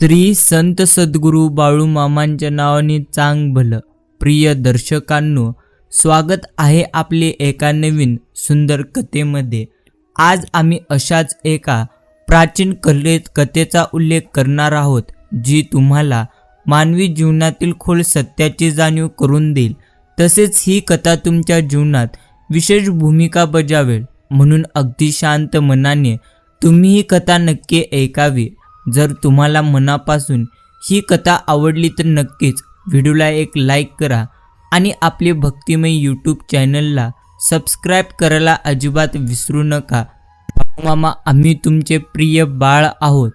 श्री संत सद्गुरू बाळू मामांच्या नावाने चांग भलं. प्रिय दर्शकांनो स्वागत आहे आपले एका नवीन सुंदर कथेमध्ये. आज आम्ही अशाच एका प्राचीन कलेत कथेचा उल्लेख करणार आहोत जी तुम्हाला मानवी जीवनातील खोल सत्याची जाणीव करून देईल. तसेच ही कथा तुमच्या जीवनात विशेष भूमिका बजावेल म्हणून अगदी शांत मनाने तुम्ही ही कथा नक्की ऐकावी. जर तुम्हाला मनापासून ही कथा आवडली तर नक्कीच व्हिडिओला एक लाईक करा आणि आपले भक्तिमय यूट्यूब चॅनलला सबस्क्राईब करायला अजिबात विसरू नका. मामा आम्ही तुमचे प्रिय बाळ आहोत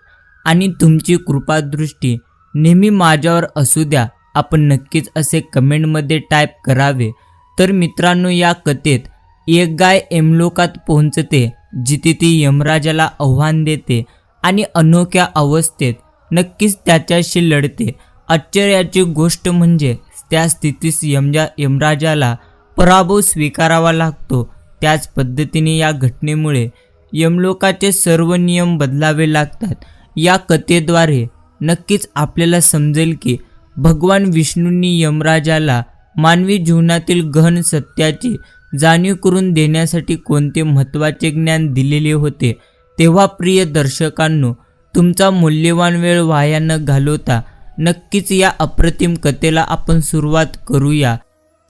आणि तुमची कृपादृष्टी नेहमी माझ्यावर असू द्या. आपण नक्कीच असे कमेंटमध्ये टाईप करावे. तर मित्रांनो या कथेत एक गाय एमलोकात पोहोचते जिथे ती यमराजाला आव्हान देते. आणि अनोख्या अवस्थेत नक्कीच त्याच्याशी लढते. आश्चर्याची गोष्ट म्हणजे त्या स्थितीस यमजा यमराजाला पराभव स्वीकारावा लागतो. त्याच पद्धतीने या घटनेमुळे यमलोकाचे सर्व नियम बदलावे लागतात. या कथेद्वारे नक्कीच आपल्याला समजेल की भगवान विष्णूंनी यमराजाला मानवी जीवनातील गहन सत्याची जाणीव करून देण्यासाठी कोणते महत्त्वाचे ज्ञान दिलेले होते. तेव्हा प्रिय दर्शकांनो तुमचा मूल्यवान वेळ वाया न घालवता नक्कीच या अप्रतिम कथेला आपण सुरुवात करूया.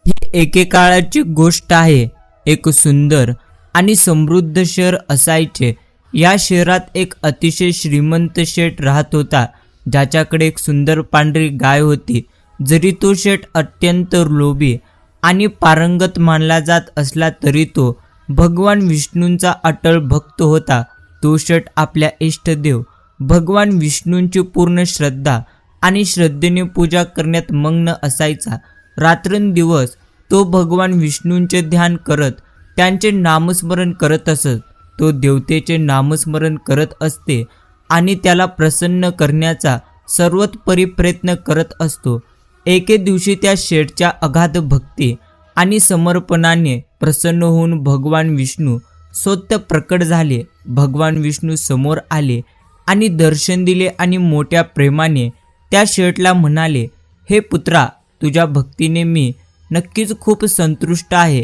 ही एकेकाळाची गोष्ट आहे एक सुंदर आणि समृद्ध शहर असायचे. या शहरात एक अतिशय श्रीमंत शेठ राहत होता ज्याच्याकडे एक सुंदर पांढरी गाय होती जरी तो शेठ अत्यंत लोभी आणि पारंगत मानला जात असला तरी तो भगवान विष्णूंचा अटळ भक्त होता. तो षट आपल्या इष्टदेव. भगवान विष्णूंची पूर्ण श्रद्धा आणि श्रद्धेने पूजा करण्यात मग्न असायचा. रात्रंदिवस तो भगवान विष्णूंचे ध्यान करत त्यांचे नामस्मरण करत असत. तो देवतेचे नामस्मरण करत असते आणि त्याला प्रसन्न करण्याचा सर्वतपरी प्रयत्न करत असतो. एके दिवशी त्या शेठच्या अगाध भक्ती आणि समर्पणाने प्रसन्न होऊन भगवान विष्णू स्वतः प्रकट झाले. भगवान विष्णू समोर आले आणि दर्शन दिले आणि मोठ्या प्रेमाने त्या शेटला म्हणाले हे पुत्रा तुझ्या भक्तीने मी नक्कीच खूप संतुष्ट आहे.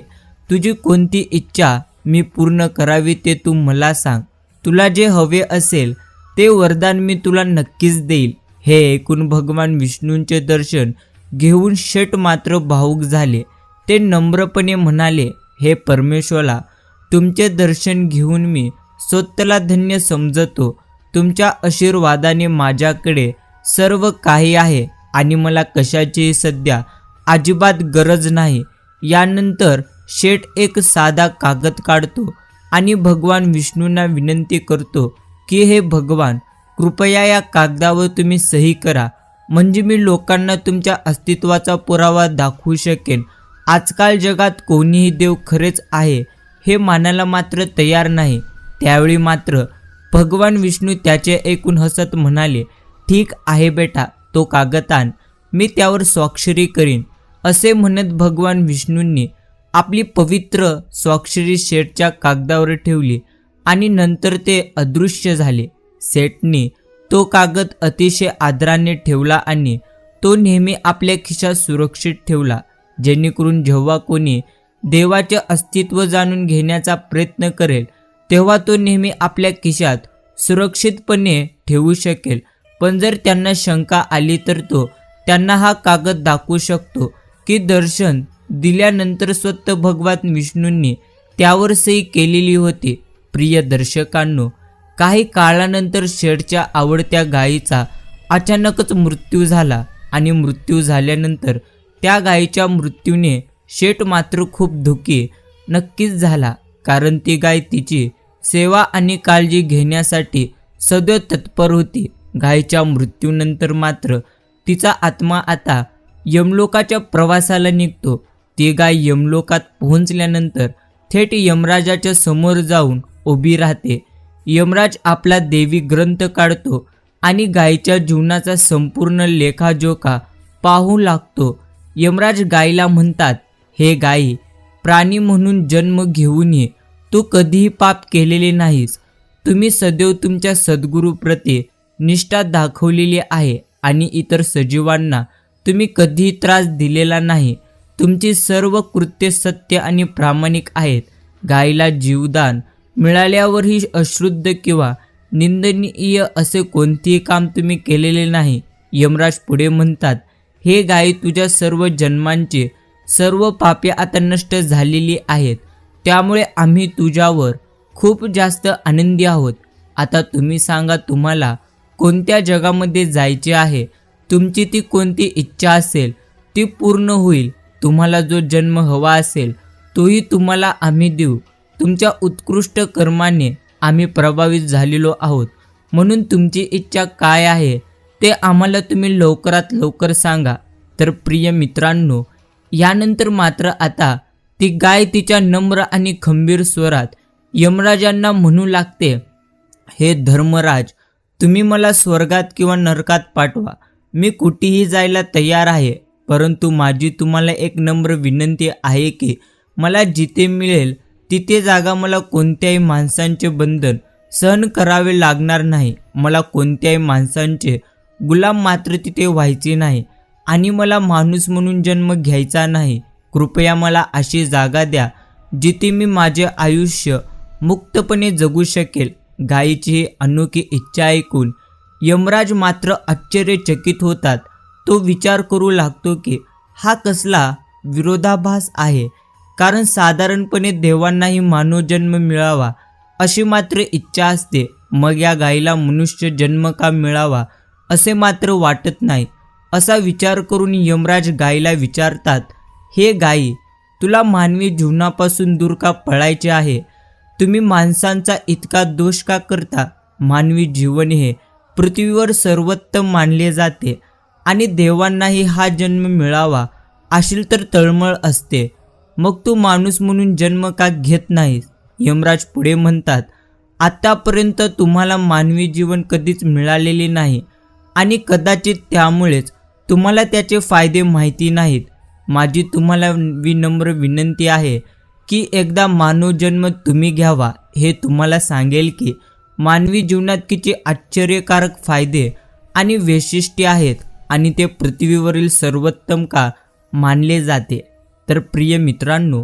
तुझी कोणती इच्छा मी पूर्ण करावी ते तू मला सांग. तुला जे हवे असेल ते वरदान मी तुला नक्कीच देईल. हे ऐकून भगवान विष्णूंचे दर्शन घेऊन शेट मात्र भाऊक झाले. ते नम्रपणे म्हणाले हे परमेश्वरा तुमचे दर्शन घेऊन मी स्वतःला धन्य समजतो. तुमच्या आशीर्वादाने माझ्याकडे सर्व काही आहे आणि मला कशाची सध्या अजिबात गरज नाही. यानंतर शेठ एक साधा कागद काढतो आणि भगवान विष्णूंना विनंती करतो की हे भगवान कृपया या कागदावर तुम्ही सही करा. म्हणजे मी लोकांना तुमच्या अस्तित्वाचा पुरावा दाखवू शकेन. आजकाल जगात कोणीही देव खरेच आहे हे मानायला मात्र तयार नाही. त्यावेळी मात्र भगवान विष्णू त्याचे ऐकून हसत म्हणाले ठीक आहे बेटा तो कागद आण मी त्यावर स्वाक्षरी करीन. असे म्हणत भगवान विष्णूंनी आपली पवित्र स्वाक्षरी शेठच्या कागदावर ठेवली आणि नंतर ते अदृश्य झाले. सेठने तो कागद अतिशय आदराने ठेवला आणि तो नेहमी आपल्या खिशात सुरक्षित ठेवला जेणेकरून जेव्हा कोणी देवाचे अस्तित्व जाणून घेण्याचा प्रयत्न करेल तेव्हा तो नेहमी आपल्या खिशात सुरक्षितपणे ठेवू शकेल. पण जर त्यांना शंका आली तर तो त्यांना हा कागद दाखवू शकतो की दर्शन दिल्यानंतर स्वतः भगवान विष्णूंनी त्यावर सही केलेली होती. प्रिय दर्शकांनो काही काळानंतर शेडच्या आवडत्या गायीचा अचानकच मृत्यू झाला आणि मृत्यू झाल्यानंतर त्या गायीच्या मृत्यूने शेट मात्र खूप दुःखी नक्कीच झाला कारण ती गाय तिची सेवा आणि काळजी घेण्यासाठी सदैव तत्पर होती. गायीच्या मृत्यूनंतर मात्र तिचा आत्मा आता यमलोकाच्या प्रवासाला निघतो. ती गाय यमलोकात पोहोचल्यानंतर थेट यमराजाच्या समोर जाऊन उभी राहते. यमराज आपला देवी ग्रंथ काढतो आणि गायीच्या जीवनाचा संपूर्ण लेखाजोखा पाहू लागतो. यमराज गायीला म्हणतात हे गायी प्राणी म्हणून जन्म घेऊन ये. तू कधीही पाप केलेले नाहीस. तुम्ही सदैव तुमच्या सद्गुरूप्रती निष्ठा दाखवलेली आहे आणि इतर सजीवांना तुम्ही कधीही त्रास दिलेला नाही. तुमची सर्व कृत्ये सत्य आणि प्रामाणिक आहेत. गायीला जीवदान मिळाल्यावरही अश्रुद्ध किंवा निंदनीय असे कोणतेही काम तुम्ही केलेले नाही. यमराज पुढे म्हणतात हे गायी तुझ्या सर्व जन्मांचे सर्व पापे आता नष्ट झालेली आहेत. त्यामुळे आम्ही तुझ्यावर खूप जास्त आनंदी आहोत. आता तुम्ही सांगा तुम्हाला कोणत्या जगामध्ये जायचे आहे? तुमची ती कोणती इच्छा असेल ती पूर्ण होईल. तुम्हाला जो जन्म हवा असेल तोही तुम्हाला आम्ही देऊ. तुमच्या उत्कृष्ट कर्माने आम्ही प्रभावित झालेलो आहोत. म्हणून तुमची इच्छा काय आहे ते आम्हाला तुम्ही लवकरात लवकर सांगा. तर प्रिय मित्रांनो यानंतर मात्र आता ती गाय तिच्या नम्र आणि खंबीर स्वरात यमराजांना म्हणू लागते हे धर्मराज तुम्ही मला स्वर्गात किंवा नरकात पाठवा. मी कुठेही जायला तयार आहे परंतु माझी तुम्हाला एक नम्र विनंती आहे की मला जिथे मिळेल तिथे जागा मला कोणत्याही माणसांचे बंधन सहन करावे लागणार नाही. मला कोणत्याही माणसांचे गुलाम मात्र तिथे व्हायचे नाही. आणि मला माणूस म्हणून जन्म घ्यायचा नाही. कृपया मला अशी जागा द्या जिथे मी माझे आयुष्य मुक्तपणे जगू शकेल गायीची ही अनोखी इच्छा ऐकून. यमराज मात्र आश्चर्यचकित होतात. तो विचार करू लागतो की हा कसला विरोधाभास आहे? कारण साधारणपणे देवांनाही मानव जन्म मिळावा अशी मात्र इच्छा असते. मग या गायीला मनुष्य जन्म का मिळावा असे मात्र वाटत नाही. असा विचार करून यमराज गायीला विचारतात हे गायी तुला मानवी जीवनापासून दूर का पळायचे आहे? तुम्ही माणसांचा इतका दोष का करता? मानवी जीवन हे पृथ्वीवर सर्वोत्तम मानले जाते आणि देवांनाही हा जन्म मिळावा असेल तर तळमळ असते. मग तू माणूस म्हणून जन्म का घेत नाहीस? यमराज पुढे म्हणतात आत्तापर्यंत तुम्हाला मानवी जीवन कधीच मिळालेले नाही आणि कदाचित त्यामुळेच तुम्हाला त्याचे फायदे माहिती नाहीत. माझी तुम्हाला विनम्र विनंती आहे की एकदा मानव जन्म तुम्ही घ्यावा हे तुम्हाला सांगेल की मानवी जीवनात किती आश्चर्यकारक फायदे आणि वैशिष्ट्ये आहेत आणि ते पृथ्वीवरील सर्वोत्तम का मानले जाते. तर प्रिय मित्रांनो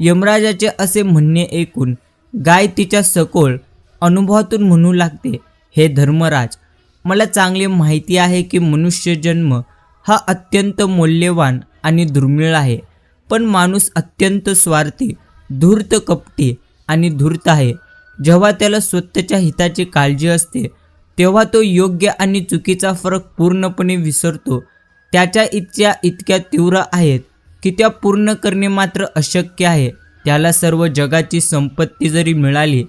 यमराजाचे असे म्हणणे ऐकून गाय तिच्या सखोल अनुभवातून म्हणू लागते हे धर्मराज मला चांगले माहिती आहे की मनुष्य जन्म हा अत्यंत मौल्यवान आणि दुर्मिळ आहे. पण माणूस अत्यंत स्वार्थी धूर्त कपटी आणि धूर्त आहे. जेव्हा त्याला स्वतःच्या हिताची काळजी असते तेव्हा तो योग्य आणि चुकीचा फरक पूर्णपणे विसरतो. त्याच्या इच्छा इतक्या तीव्र आहेत की त्या पूर्ण करणे मात्र अशक्य आहे. त्याला सर्व जगाची संपत्ती जरी मिळाली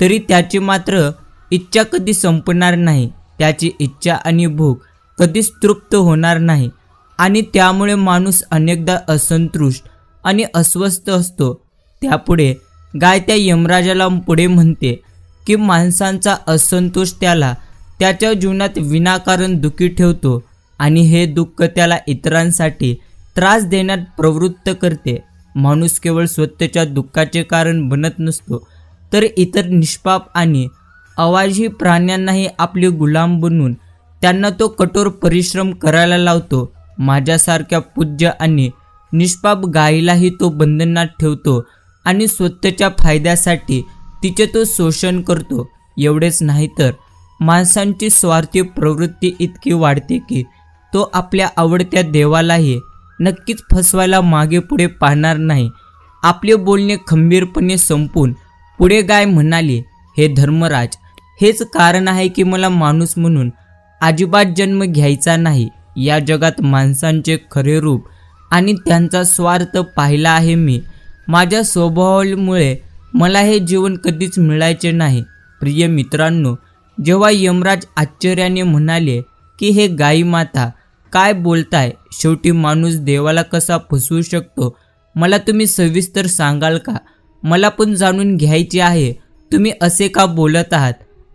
तरी त्याची मात्र इच्छा कधी संपणार नाही. त्याची इच्छा आणि भूक कधीच तृप्त होणार नाही. आणि त्यामुळे माणूस अनेकदा असंतुष्ट आणि अस्वस्थ असतो. त्यापुढे गाय त्या यमराजाला पुढे म्हणते की माणसांचा असंतोष त्याला त्याच्या जीवनात विनाकारण दुखी ठेवतो आणि हे दुःख त्याला इतरांसाठी त्रास देण्यात प्रवृत्त करते. माणूस केवळ स्वतःच्या दुःखाचे कारण बनत नसतो तर इतर निष्पाप आणि अवाजी प्राण्यांनाही आपले गुलाम बनून त्यांना तो कठोर परिश्रम करायला लावतो. माझ्यासारख्या पूज्य आणि निष्पाप गायीलाही तो बंधनात ठेवतो आणि स्वतःच्या फायद्यासाठी तिचे तो शोषण करतो. एवढेच नाही तर माणसांची स्वार्थी प्रवृत्ती इतकी वाढते की तो आपल्या आवडत्या देवालाही नक्कीच फसवायला मागे पुढे पाहणार नाही. आपले बोलणे खंबीरपणे संपून पुढे गाय म्हणाली हे धर्मराज हेच कारण आहे की मला माणूस म्हणून अजिबात जन्म घ्यायचा नाही. या जगात माणसांचे खरे रूप आणि त्यांचा स्वार्थ पाहिला आहे मी. माझ्या स्वभावामुळे मला हे जीवन कधीच मिळायचे नाही. प्रिय मित्रांनो जेव्हा यमराज आश्चर्याने म्हणाले की हे गाई माता काय बोलताय? शेवटी माणूस देवाला कसा फसवू शकतो? मला तुम्ही सविस्तर सांगाल का? मला पण जाणून घ्यायचे आहे. तुम्ही असे का बोलत आहात?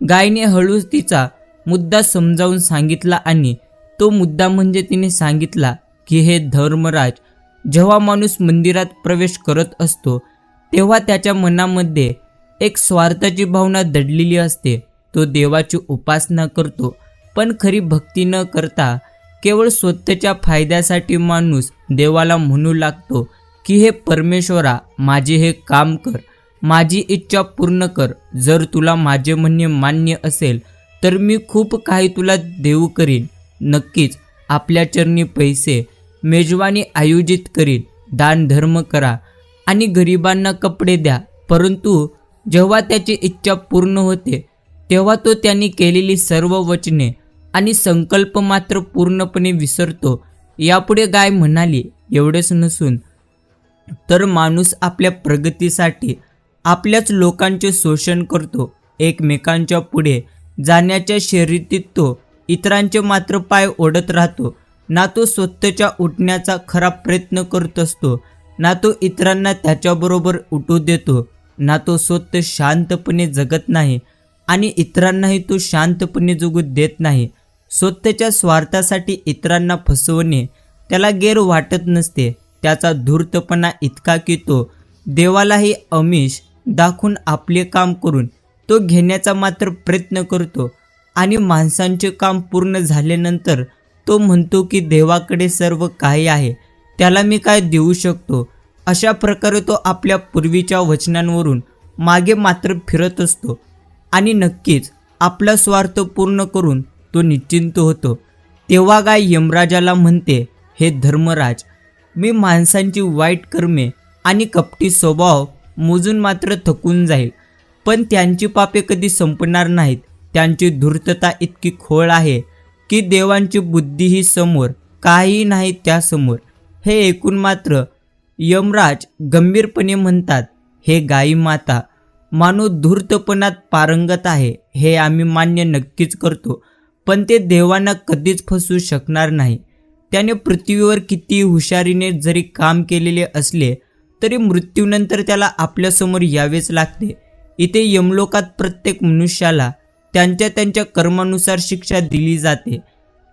गायने हळूच तिचा मुद्दा समजावून सांगितला आणि तो मुद्दा म्हणजे तिने सांगितला की हे धर्मराज जेव्हा माणूस मंदिरात प्रवेश करत असतो तेव्हा त्याच्या मनामध्ये एक स्वार्थाची भावना दडलेली असते. तो देवाची उपासना करतो पण खरी भक्ती न करता केवळ स्वतःच्या फायद्यासाठी माणूस देवाला म्हणू लागतो की हे परमेश्वरा माझे हे काम कर माझी इच्छा पूर्ण कर. जर तुला माझे म्हणणे मान्य असेल तर मी खूप काही तुला देऊ करीन. नक्कीच आपल्या चरणी पैसे मेजवानी आयोजित करीन. दान धर्म करा आणि गरिबांना कपडे द्या. परंतु जेव्हा त्याची इच्छा पूर्ण होते तेव्हा तो त्यांनी केलेली सर्व वचने आणि संकल्प मात्र पूर्णपणे विसरतो. यापुढे गाय म्हणाली एवढेच नसून तर माणूस आपल्या प्रगतीसाठी आपल्याच लोकांचे शोषण करतो. एकमेकांच्या पुढे जाण्याच्या शर्यतीत तो इतरांचे मात्र पाय ओढत राहतो. ना तो स्वतःच्या उठण्याचा खरा प्रयत्न करत असतो. ना तो इतरांना त्याच्याबरोबर उठू देतो. ना तो स्वतः शांतपणे जगत नाही आणि इतरांनाही तो शांतपणे जगू देत नाही. स्वतःच्या स्वार्थासाठी इतरांना फसवणे त्याला गैर वाटत नसते. त्याचा धूर्तपणा इतका की तो देवालाही अमिष दाखवून आपले काम करून तो घेण्याचा मात्र प्रयत्न करतो आणि माणसांचे काम पूर्ण झाल्यानंतर तो म्हणतो की देवाकडे सर्व काही आहे त्याला मी काय देऊ शकतो? अशा प्रकारे तो आपल्या पूर्वीच्या वचनांवरून मागे मात्र फिरत असतो आणि नक्कीच आपला स्वार्थ पूर्ण करून तो निश्चिंत होतो. तेव्हा गाय यमराजाला म्हणते हे धर्मराज मी माणसांची वाईट कर्मे आणि कपटी स्वभाव मोजून मात्र थकून जाईल. पण त्यांची पापे कधी संपणार नाहीत. त्यांची धूर्तता इतकी खोळ आहे की देवांची बुद्धीही समोर काहीही नाही त्यासमोर. हे ऐकून मात्र यमराज गंभीरपणे म्हणतात हे गाई माता मानव धूर्तपणात पारंगत आहे हे आम्ही मान्य नक्कीच करतो पण ते देवांना कधीच फसवू शकणार नाही. त्याने पृथ्वीवर किती हुशारीने जरी काम केलेले असले तरी मृत्यूनंतर त्याला आपल्यासमोर यावेच लागते. इथे यमलोकात प्रत्येक मनुष्याला त्यांच्या त्यांच्या कर्मानुसार शिक्षा दिली जाते.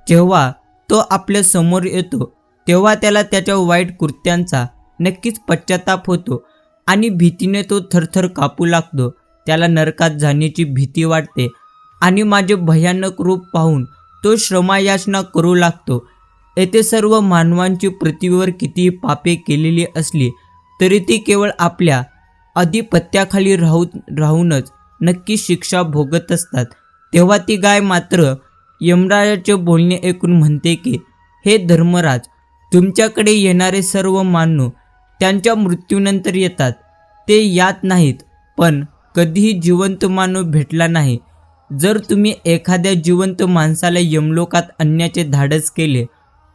जेव्हा तो आपल्यासमोर येतो तेव्हा त्याला त्याच्या वाईट कृत्यांचा नक्कीच पश्चाताप होतो आणि भीतीने तो थरथर कापू लागतो. त्याला नरकात जाण्याची भीती वाटते आणि माझे भयानक रूप पाहून तो श्रमायाचना करू लागतो. येथे सर्व मानवांची पृथ्वीवर कितीही पापे केलेली असली तरी ती केवळ आपल्या अधिपत्याखाली राहू राहूनच नक्की शिक्षा भोगत असतात. तेव्हा ती गाय मात्र यमराजाचे बोलणे ऐकून म्हणते की हे धर्मराज तुमच्याकडे येणारे सर्व मानू त्यांच्या मृत्यूनंतर येतात. ते यात नाहीत पण कधीही जिवंत मानव भेटला नाही. जर तुम्ही एखाद्या जिवंत माणसाला यमलोकात आणण्याचे धाडस केले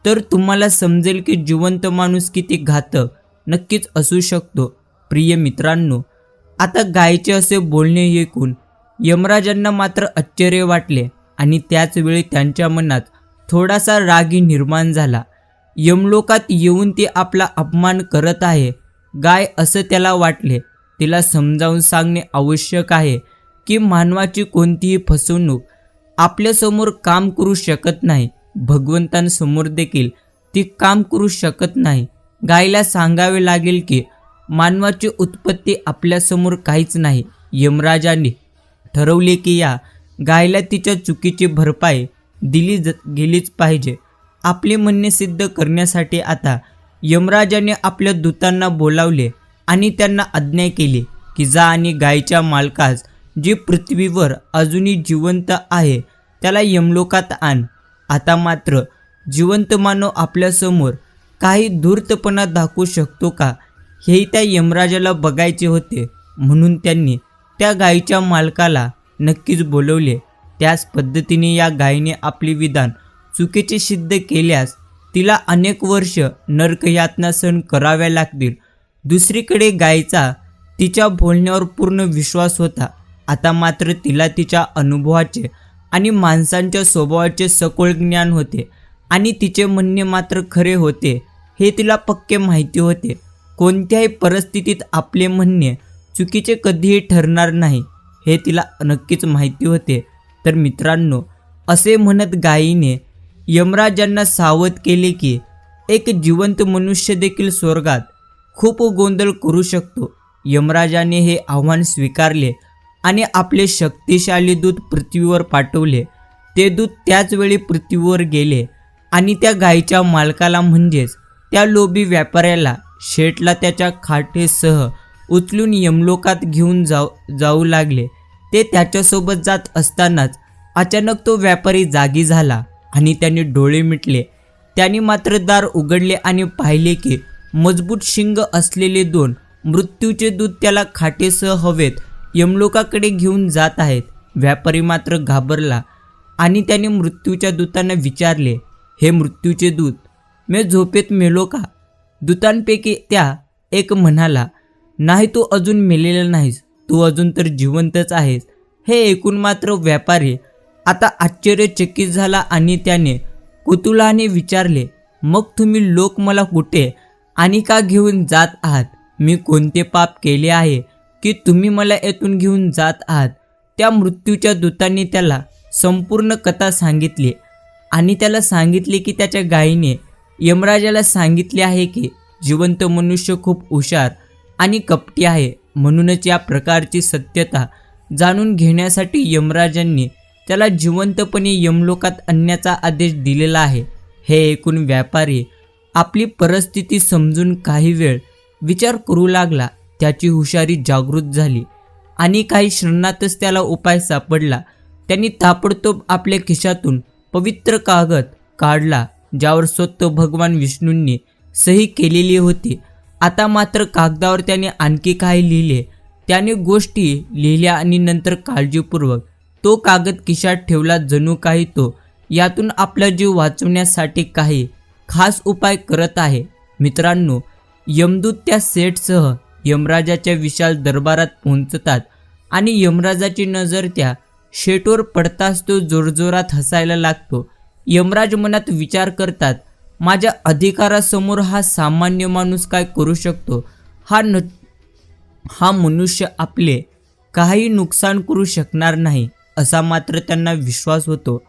तर तुम्हाला समजेल की जिवंत माणूस किती घातक नक्कीच असू शकतो. प्रिय मित्रांनो आता गायचे असे बोलणे ऐकून यमराजांना मात्र आश्चर्य वाटले आणि त्याच वेळी त्यांच्या मनात थोडासा रागी निर्माण झाला. यमलोकात येऊन ती आपला अपमान करत आहे. गाय असं त्याला वाटले. तिला समजावून सांगणे आवश्यक आहे की मानवाची कोणतीही फसवणूक आपल्यासमोर काम करू शकत नाही. भगवंतांसमोर देखील ती काम करू शकत नाही. गायला सांगावे लागेल की मानवाची उत्पत्ती आपल्यासमोर काहीच नाही. यमराजाने ठरवले की या गायला तिच्या चुकीची भरपाई दिली ज गेलीच पाहिजे. आपले म्हणणे सिद्ध करण्यासाठी आता यमराजाने आपल्या दूतांना बोलावले आणि त्यांना आज्ञा केली की जा आणि गायच्या मालकास जी पृथ्वीवर अजूनही जिवंत आहे त्याला यमलोकात आण. आता मात्र जिवंत मानव आपल्यासमोर काही धूर्तपणा दाखवू शकतो का? हेही त्या यमराजाला बघायचे होते. म्हणून त्यांनी त्या गायीच्या मालकाला नक्कीच बोलवले. त्याच पद्धतीने या गायीने आपले विधान चुकीचे सिद्ध केल्यास तिला अनेक वर्ष नरकयातना सहन कराव्या लागतील. दुसरीकडे गायीचा तिच्या बोलण्यावर पूर्ण विश्वास होता. आता मात्र तिला तिच्या अनुभवाचे आणि माणसांच्या स्वभावाचे सखोल ज्ञान होते आणि तिचे म्हणणे मात्र खरे होते. हे तिला पक्के माहिती होते. कोणत्याही परिस्थितीत आपले म्हणणे चुकीचे कधीही ठरणार नाही हे तिला नक्कीच माहिती होते. तर मित्रांनो असे म्हणत गायीने यमराजांना सावध केले की एक जिवंत मनुष्य देखील स्वर्गात खूप गोंधळ करू शकतो. यमराजाने हे आव्हान स्वीकारले आणि आपले शक्तिशाली दूत पृथ्वीवर पाठवले. ते दूत त्याच वेळी पृथ्वीवर गेले आणि त्या गायीच्या मालकाला म्हणजेच त्या लोभी व्यापाऱ्याला शेठला त्याच्या खाटेसह उचलून यमलोकात घेऊन जाऊ जाऊ लागले. ते त्याच्यासोबत जात असतानाच अचानक तो व्यापारी जागी झाला आणि त्याने डोळे मिटले. त्याने मात्र दार उघडले आणि पाहिले की मजबूत शिंग असलेले दोन मृत्यूचे दूत त्याला खाटेसह हवेत यमलोकाकडे घेऊन जात आहेत. व्यापारी मात्र घाबरला आणि त्याने मृत्यूच्या दूतांना विचारले हे मृत्यूचे दूत मी झोपेत मेलो का? दूतांपैकी त्या एक म्हणाला नाही तू अजून मेलेला नाहीस तू अजून तर जिवंतच आहेस. हे ऐकून मात्र व्यापारी आता आश्चर्यचकित झाला आणि त्याने कुतुलाने विचारले मग तुम्ही लोक मला कुठे आणि का घेऊन जात आहात? मी कोणते पाप केले आहे की तुम्ही मला येथून घेऊन जात आहात? त्या मृत्यूच्या दूतांनी त्याला संपूर्ण कथा सांगितली आणि त्याला सांगितले की त्याच्या गायीने यमराजाला सांगितले आहे की जिवंत मनुष्य खूप हुशार आणि कपटी आहे. म्हणूनच या प्रकारची सत्यता जाणून घेण्यासाठी यमराजांनी त्याला जिवंतपणे यमलोकात आणण्याचा आदेश दिलेला आहे. हे ऐकून व्यापारी आपली परिस्थिती समजून काही वेळ विचार करू लागला. त्याची हुशारी जागृत झाली आणि काही क्षणातच त्याला उपाय सापडला. त्यांनी ताबडतोब आपल्या खिशातून पवित्र कागद काढला. ज्यावर स्वतः भगवान विष्णूंनी सही केलेली होती. आता मात्र कागदावर त्याने आणखी काही लिहिले. त्याने गोष्टी लिहिल्या आणि नंतर काळजीपूर्वक तो कागद खिशात ठेवला जणू काही तो. यातून आपला जीव वाचवण्यासाठी काही खास उपाय करत आहे. मित्रांनो यमदूत त्या सेटसह यमराजाच्या विशाल दरबारात पोहोचतात आणि यमराजाची नजर त्या शेटवर पडताच तो जोरजोरात हसायला लागतो. यमराज मनात विचार करतात माझ्या अधिकारासमोर हा सामान्य माणूस काय करू शकतो? हा न हा मनुष्य आपले काही नुकसान करू शकणार नाही असा मात्र त्यांना विश्वास होतो.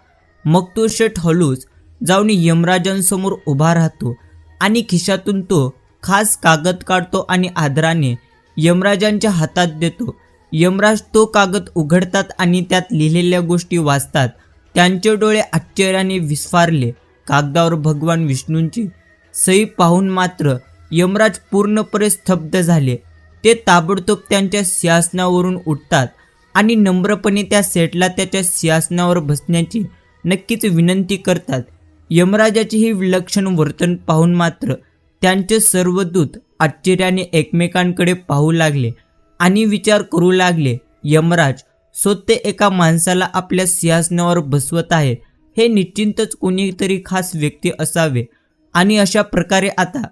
मग तो शेठ हळूच जाऊन यमराजांसमोर उभा राहतो आणि खिशातून तो खास कागद काढतो आणि आदराने यमराजांच्या हातात देतो. यमराज तो कागद उघडतात आणि त्यात लिहिलेल्या गोष्टी वाचतात. त्यांचे डोळे आश्चर्याने विस्फारले. कागदावर भगवान विष्णूंची सई पाहून मात्र यमराज पूर्णपणे स्तब्ध झाले. ते ताबडतोब त्यांच्या सिंहासनावरून उठतात आणि नम्रपणे त्या सेटला त्याच्या सिंहासनावर बसण्याची नक्कीच विनंती करतात. यमराजाचे हे विलक्षण वर्तन पाहून मात्र त्यांचे सर्व दूत आश्चर्याने एकमेकांकडे पाहू लागले आणि विचार करू लागले. यमराज सो ते एका माणसाला आपल्या सिंहासनावर बसवत आहे. हे निश्चिंतच कोणीतरी खास व्यक्ती असावे. आणि अशा प्रकारे आता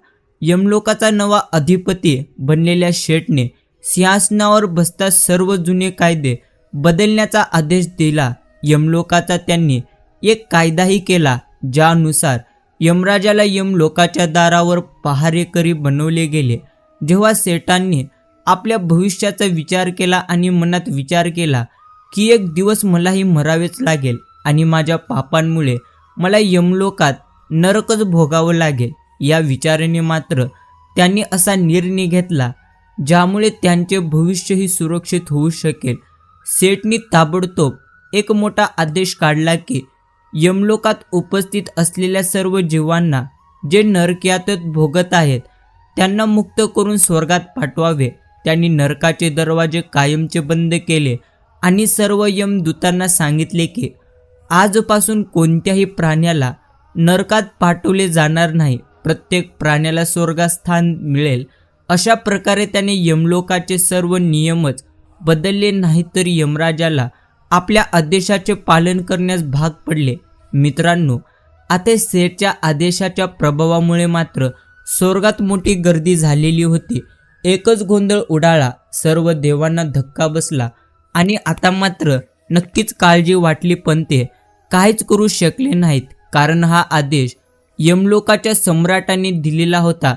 यमलोकाचा नवा अधिपती बनलेल्या शेठने सिंहासनावर बसता सर्व जुने कायदे बदलण्याचा आदेश दिला. यमलोकाचा त्यांनी एक कायदाही केला ज्यानुसार यमराजाला यमलोकाच्या दारावर पहारेकरी बनवले गेले. जेव्हा सेठांनी आपल्या भविष्याचा विचार केला आणि मनात विचार केला की एक दिवस मलाही मरावेच लागेल आणि माझ्या पापांमुळे मला यमलोकात नरकच भोगावं लागेल या विचाराने मात्र त्यांनी असा निर्णय घेतला ज्यामुळे त्यांचे भविष्यही सुरक्षित होऊ शकेल. सेठनी ताबडतोब एक मोठा आदेश काढला की यमलोकात उपस्थित असलेल्या सर्व जीवांना जे नरक्यातच भोगत आहेत त्यांना मुक्त करून स्वर्गात पाठवावे. त्यांनी नरकाचे दरवाजे कायमचे बंद केले आणि सर्व यमदूतांना सांगितले की आजपासून कोणत्याही प्राण्याला नरकात पाठवले जाणार नाही. प्रत्येक प्राण्याला स्वर्गात स्थान मिळेल. अशा प्रकारे त्याने यमलोकाचे सर्व नियमच बदलले नाही तर यमराजाला आपल्या आदेशाचे पालन करण्यास भाग पडले. मित्रांनो आता सेठच्या आदेशाच्या प्रभावामुळे मात्र स्वर्गात मोठी गर्दी झालेली होती. एकच गोंधळ उडाला सर्व देवांना धक्का बसला. आणि आता मात्र नक्कीच काळजी वाटली पण ते काहीच करू शकले नाहीत कारण हा आदेश यमलोकाच्या सम्राटाने दिलेला होता.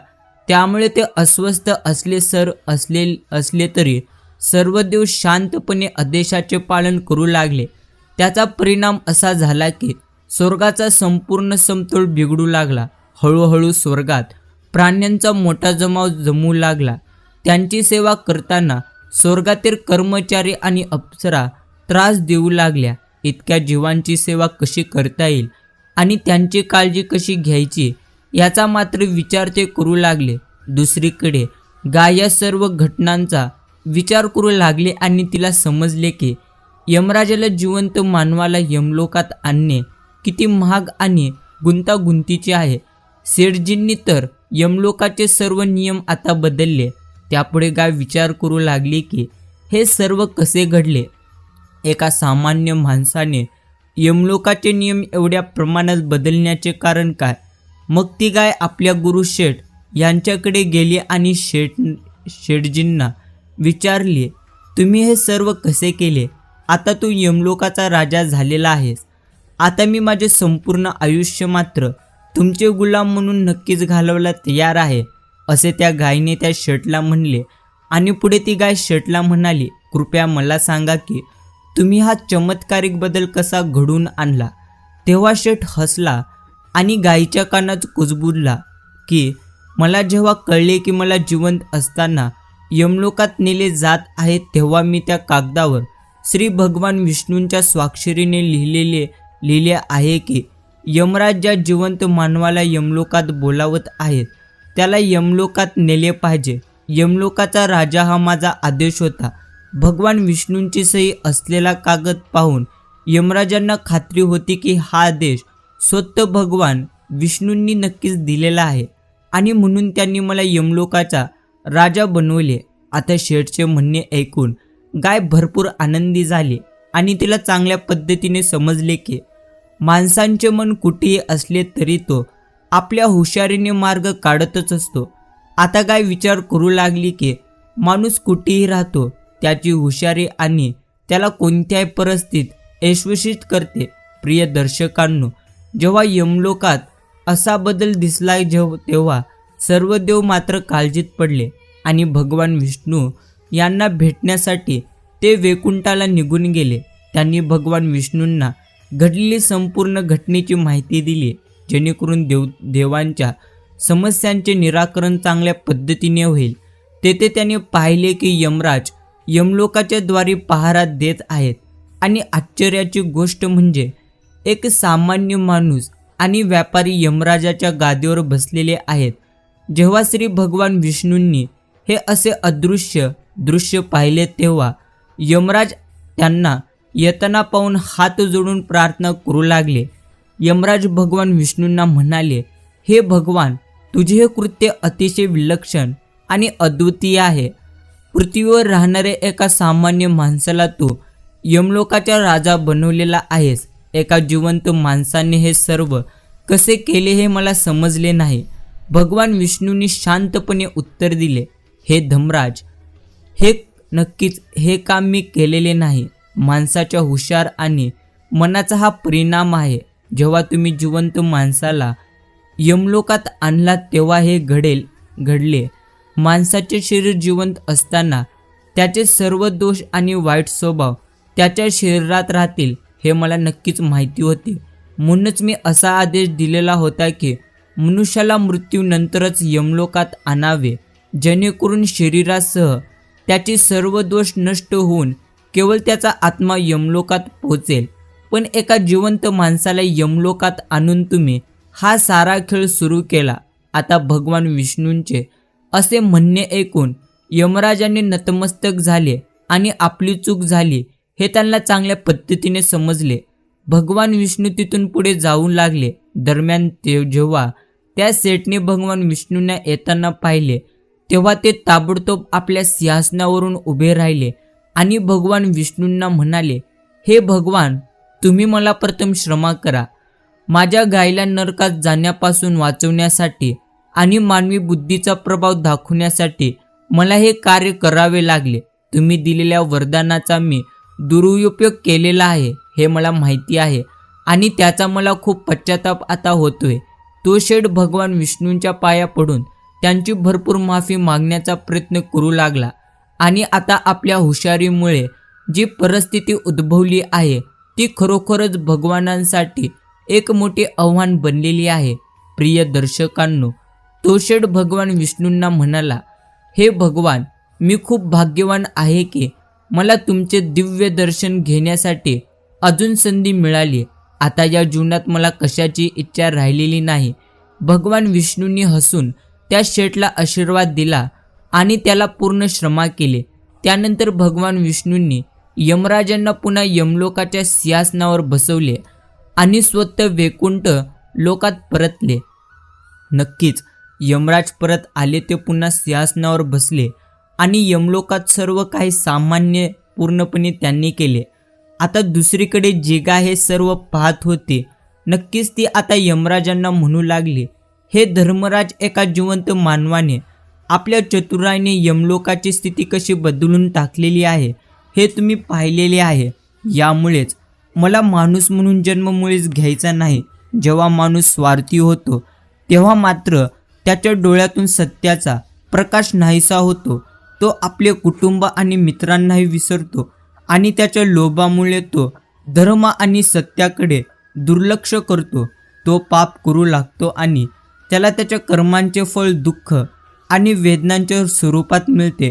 त्यामुळे ते अस्वस्थ असले सर असले असले तरी सर्व देव शांतपणे आदेशाचे पालन करू लागले. त्याचा परिणाम असा झाला की स्वर्गाचा संपूर्ण समतोल बिघडू लागला. हळूहळू स्वर्गात प्राण्यांचा मोठा जमाव जमू लागला. त्यांची सेवा करताना स्वर्गातील कर्मचारी आणि अप्सरा त्रास देऊ लागल्या. इतक्या जीवांची सेवा कशी करता येईल आणि त्यांची काळजी कशी घ्यायची याचा मात्र विचार ते करू लागले. दुसरीकडे गाय या सर्व घटनांचा विचार करू लागले आणि तिला समजले की यमराजाला जिवंत मानवाला यमलोकात आणणे किती महाग आणि गुंतागुंतीचे आहे. सेठजींनी तर यमलोकाचे सर्व नियम आता बदलले. त्यापुढे गाय विचार करू लागली की हे सर्व कसे घडले? एका सामान्य माणसाने यमलोकाचे नियम एवढ्या प्रमाणात बदलण्याचे कारण काय? मग ती गाय आपल्या गुरु शेठ यांच्याकडे गेली आणि शेठ शेठजींना विचारले तुम्ही हे सर्व कसे केले? आता तू यमलोकाचा राजा झालेला आहेस. आता मी माझे संपूर्ण आयुष्य मात्र तुमचे गुलाम म्हणून नक्कीच घालवायला तयार आहे. असे त्या गायीने त्या शर्टला म्हणले. आणि पुढे ती गाय शर्टला म्हणाली कृपया मला सांगा की तुम्ही हा चमत्कारिक बदल कसा घडून आणला तेव्हा शेठ हसला आणि गायीच्या कानात कुजबुजला की मला जेव्हा कळले की मला जिवंत असताना यमलोकात नेले जात आहे तेव्हा मी त्या कागदावर श्री भगवान विष्णूंच्या स्वाक्षरीने लिहिलेले लिहिले आहे की यमराज ज्या जिवंत मानवाला यमलोकात बोलावत आहेत त्याला यमलोकात नेले पाहिजे. यमलोकाचा राजा हा माझा आदेश होता. भगवान विष्णूंची सही असलेला कागद पाहून यमराजांना खात्री होती की हा आदेश स्वतः भगवान विष्णूंनी नक्कीच दिलेला आहे आणि म्हणून त्यांनी मला यमलोकाचा राजा बनवले. आता शेठचे म्हणणे ऐकून गाय भरपूर आनंदी झाली आणि तिला चांगल्या पद्धतीने समजले की माणसांचे मन कुठेही असले तरी तो आपल्या हुशारीने मार्ग काढतच असतो. आता काय विचार करू लागली की माणूस कुठेही राहतो त्याची हुशारी आणि त्याला कोणत्याही परिस्थितीत यशस्वीत करते. प्रिय दर्शकांनो जेव्हा यमलोकात असा बदल दिसला जेव्हा तेव्हा सर्व देव मात्र काळजीत पडले आणि भगवान विष्णू यांना भेटण्यासाठी ते वेकुंठाला निघून गेले. त्यांनी भगवान विष्णूंना घडलेली संपूर्ण घटनेची माहिती दिली. जेणेकरून देव देवांच्या समस्यांचे निराकरण चांगल्या पद्धतीने होईल. तेथे त्याने पाहिले की यमराज यमलोकाच्या द्वारे पहारा देत आहेत. आणि आश्चर्याची गोष्ट म्हणजे एक सामान्य माणूस आणि व्यापारी यमराजाच्या गादीवर बसलेले आहेत. जेव्हा श्री भगवान विष्णूंनी हे असे अदृश्य दृश्य पाहिले तेव्हा यमराज त्यांना येताना पाहून हात जोडून प्रार्थना करू लागले. यमराज भगवान विष्णूंना म्हणाले हे भगवान तुझे हे कृत्य अतिशय विलक्षण आणि अद्वितीय आहे. पृथ्वीवर राहणाऱ्या एका सामान्य माणसाला तू यमलोकाचा राजा बनवलेला आहेस. एका जिवंत माणसाने हे सर्व कसे केले हे मला समजले नाही. भगवान विष्णूंनी शांतपणे उत्तर दिले हे धमराज हे नक्कीच हे काम मी केलेले नाही. माणसाच्या हुशार आणि मनाचा हा परिणाम आहे. जेव्हा तुम्ही जिवंत माणसाला यमलोकात आणला तेव्हा हे घडेल घडले. माणसाचे शरीर जिवंत असताना त्याचे सर्व दोष आणि वाईट स्वभाव त्याच्या शरीरात राहतील हे मला नक्कीच माहिती होते. म्हणूनच मी असा आदेश दिलेला होता की मनुष्याला मृत्यूनंतरच यमलोकात आणावे जेणेकरून शरीरासह त्याचे सर्व दोष नष्ट होऊन केवळ त्याचा आत्मा यमलोकात पोहोचेल. पण एका जिवंत माणसाला यमलोकात आणून तुम्ही हा सारा खेळ सुरू केला. आता भगवान विष्णूंचे असे म्हणणे ऐकून यमराजांनी नतमस्तक झाले आणि आपली चूक झाली हे त्यांना चांगल्या पद्धतीने समजले. भगवान विष्णू तिथून पुढे जाऊ लागले. दरम्यान ते जेव्हा त्या सेठने भगवान विष्णूंना येताना पाहिले तेव्हा ते ताबडतोब आपल्या सिंहासनावरून उभे राहिले आणि भगवान विष्णूंना म्हणाले हे भगवान तुम्ही मला प्रथम क्षमा करा. माझ्या गायीला नरकात जाण्यापासून वाचवण्यासाठी आणि मानवी बुद्धीचा प्रभाव दाखवण्यासाठी मला हे कार्य करावे लागले. तुम्ही दिलेल्या वरदानाचा मी दुरुपयोग केलेला आहे हे मला माहिती आहे आणि त्याचा मला खूप पश्चाताप आता होतोय. तो शेठ भगवान विष्णूंच्या पाया पडून त्यांची भरपूर माफी मागण्याचा प्रयत्न करू लागला आणि आता आपल्या हुशारीमुळे जी परिस्थिती उद्भवली आहे ती खरोखरच भगवानांसाठी एक मोठे आव्हान बनलेली आहे. प्रिय दर्शकांनो तो शेठ भगवान विष्णूंना म्हणाला हे भगवान मी खूप भाग्यवान आहे की मला तुमचे दिव्य दर्शन घेण्यासाठी अजून संधी मिळाली. आता या जीवनात मला कशाची इच्छा राहिलेली नाही. भगवान विष्णूंनी हसून त्या शेठला आशीर्वाद दिला आणि त्याला पूर्ण श्रमा केले. त्यानंतर भगवान विष्णूंनी यमराजांना पुन्हा यमलोकाच्या सिंहासनावर बसवले आणि स्वतः वैकुंठ लोकात परतले. नक्कीच यमराज परत आले ते पुन्हा सिंहासनावर बसले आणि यमलोकात सर्व काही सामान्य पूर्णपणे त्यांनी केले. आता दुसरीकडे जेगा हे सर्व पाहत होते. नक्कीच ती आता यमराजांना म्हणू लागली हे धर्मराज एका जिवंत मानवाने आपल्या चतुराईने यमलोकाची स्थिती कशी बदलून टाकलेली आहे? हे तुम्ही पाहिलेले आहे. यामुळेच मला माणूस म्हणून जन्म मुळीच घ्यायचा नाही. जेव्हा माणूस स्वार्थी होतो तेव्हा मात्र त्याच्या डोळ्यातून सत्याचा प्रकाश नाहीसा होतो. तो आपले कुटुंब आणि मित्रांनाही विसरतो आणि त्याच्या लोभामुळे तो धर्म आणि सत्याकडे दुर्लक्ष करतो. तो पाप करू लागतो आणि त्याला त्याच्या कर्मांचे फळ दुःख आणि वेदनांच्या स्वरूपात मिळते.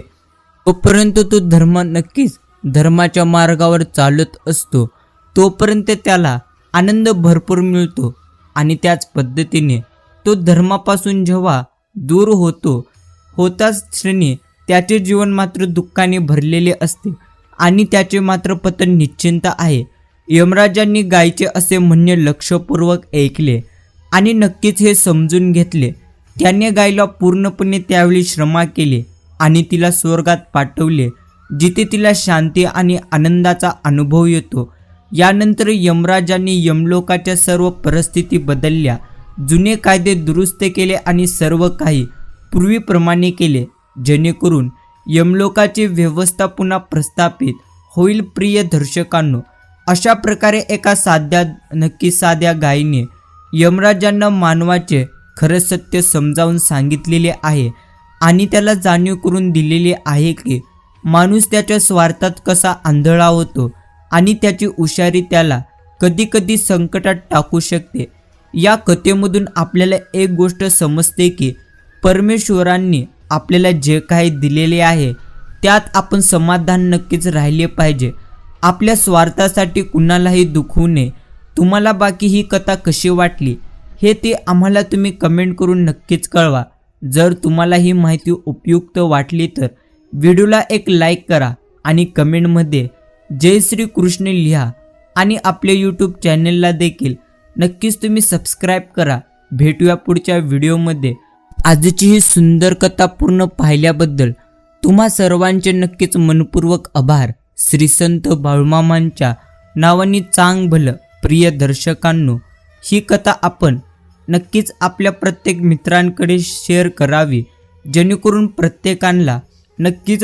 तोपर्यंत तो धर्म नक्कीच धर्माच्या मार्गावर चालत असतो तोपर्यंत त्याला आनंद भरपूर मिळतो आणि त्याच पद्धतीने तो धर्मापासून जेव्हा दूर होतो होताच श्रेणी त्याचे जीवन मात्र दुःखाने भरलेले असते आणि त्याचे मात्र पतन निश्चिंत आहे. यमराजांनी गायचे असे म्हणणे लक्षपूर्वक ऐकले आणि नक्कीच हे समजून घेतले. त्याने गायला पूर्णपणे त्यावेळी श्रमा केले आणि तिला स्वर्गात पाठवले. जिथे तिला शांती आणि आनंदाचा अनुभव येतो. यानंतर यमराजांनी यमलोकाच्या सर्व परिस्थिती बदलल्या. जुने कायदे दुरुस्त केले आणि सर्व काही पूर्वीप्रमाणे केले. जेणेकरून यमलोकाची व्यवस्था पुन्हा प्रस्थापित होईल प्रिय दर्शकांनो. अशा प्रकारे एका साध्या नक्की साध्या गायीने यमराजांना मानवाचे खरं सत्य समजावून सांगितलेले आहे आणि त्याला जाणीव करून दिलेली आहे की माणूस त्याच्या स्वार्थात कसा आंधळा होतो आणि त्याची हुशारी त्याला कधी कधी संकटात टाकू शकते? या कथेमधून आपल्याला एक गोष्ट समजते की परमेश्वरांनी आपल्याला जे काही दिलेले आहे त्यात आपण समाधान नक्कीच राहिले पाहिजे. आपल्या स्वार्थासाठी कुणालाही दुखवू नये. तुम्हाला बाकी ही कथा कशी वाटली हे ते आम्हाला तुम्ही कमेंट करून नक्कीच कळवा. जर तुम्हाला ही माहिती उपयुक्त वाटली तर व्हिडिओला एक लाईक करा आणि कमेंटमध्ये जय श्री कृष्ण लिहा आणि आपल्या यूट्यूब चॅनलला देखील नक्कीच तुम्ही सबस्क्राईब करा. भेटूया पुढच्या व्हिडिओमध्ये. आजची ही सुंदर कथा पूर्ण पाहिल्याबद्दल तुम्हा सर्वांचे नक्कीच मनपूर्वक आभार. श्री संत बाळूमामांच्या नावाने चांग भलं प्रिय दर्शकांनो ही कथा आपण नक्कीच आपल्या प्रत्येक मित्रांकडे शेअर करावी जेणेकरून प्रत्येकांना नक्कीच